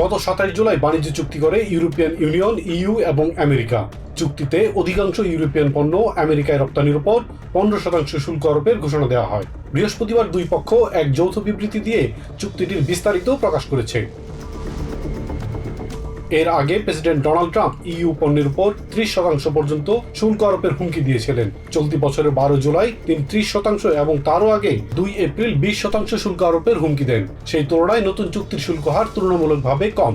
গত সাতাশ জুলাই বাণিজ্য চুক্তি করে ইউরোপিয়ান ইউনিয়ন ইউ এবং আমেরিকা। চুক্তিতে অধিকাংশ ইউরোপিয়ান পণ্য আমেরিকায় রপ্তানির উপর পনেরো শতাংশ শুল্ক আরোপের ঘোষণা দেওয়া হয়। বৃহস্পতিবার দুই পক্ষ এক যৌথ বিবৃতি দিয়ে চুক্তিটির বিস্তারিত প্রকাশ করেছে। এর আগে প্রেসিডেন্ট ডোনাল্ড ট্রাম্প ইউ পণ্যের উপর ত্রিশ শতাংশ পর্যন্ত শুল্ক আরোপের হুমকি দিয়েছিলেন। চলতি বছরের বারো জুলাই তিনি ত্রিশ শতাংশ এবং তারও আগে দুই এপ্রিল বিশ শতাংশ শুল্ক আরোপের হুমকি দেন। সেই তুলনায় নতুন চুক্তির শুল্ক হার তুলনামূলকভাবে কম।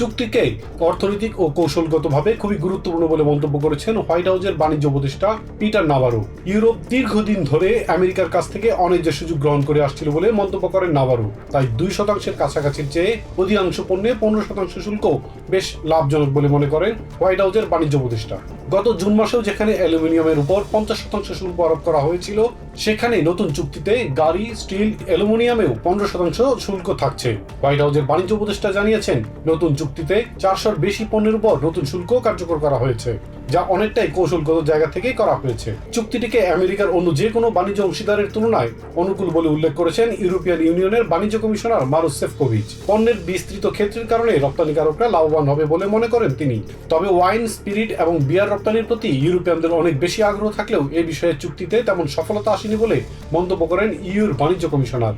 চুক্তিকে অর্থনৈতিক ও কৌশলগতভাবে খুবই গুরুত্বপূর্ণ বলে মন্তব্য করেছেন হোয়াইট হাউসের বাণিজ্য উপদেষ্টা পিটার নাভারো। ইউরোপ দীর্ঘদিন ধরে আমেরিকার কাছ থেকে অনেক যে সুযোগ গ্রহণ করে আসছিল বলে মন্তব্য করেন নাভারো। তাই দুই শতাংশের কাছাকাছির চেয়ে অধিকাংশ পণ্যে পনেরো শতাংশ শুল্ক বেশ লাভজনক বলে মনে করেন হোয়াইট হাউসের বাণিজ্য উপদেষ্টা। গত জুন মাসেও যেখানে অ্যালুমিনিয়ামের উপর পঞ্চাশ শতাংশ শুল্ক আরোপ করা হয়েছিল, সেখানে নতুন চুক্তিতে গাড়ি, স্টিল, অ্যালুমিনিয়ামেও পনেরো শতাংশ শুল্ক থাকছে। হোয়াইট হাউসের বাণিজ্য উপদেষ্টা জানিয়েছেন, নতুন চুক্তিতে চারশোর বেশি পণ্যের উপর নতুন শুল্ক কার্যকর করা হয়েছে, যা অনেকটাই কৌশলগত জায়গা থেকেই করা হয়েছে। চুক্তিটিকে আমেরিকার অন্য যে কোনো বাণিজ্য অংশীদারের তুলনায় অনুকূল বলে উল্লেখ করেছেন ইউরোপিয়ান ইউনিয়নের বাণিজ্য কমিশনার মারুস সেফকোভিচ। পণ্যের বিস্তৃত ক্ষেত্রের কারণে রপ্তানিকারকরা লাভবান হবে বলে মনে করেন তিনি। তবে ওয়াইন, স্পিরিট এবং বিয়ার রপ্তানির প্রতি ইউরোপিয়ানদের অনেক বেশি আগ্রহ থাকলেও এ বিষয়ে চুক্তিতে তেমন সফলতা আসেনি বলে মন্তব্য করেন ইউর বাণিজ্য commissioner.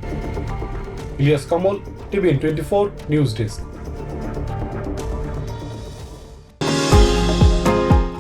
Ilias Kamal, TVN twenty four news desk.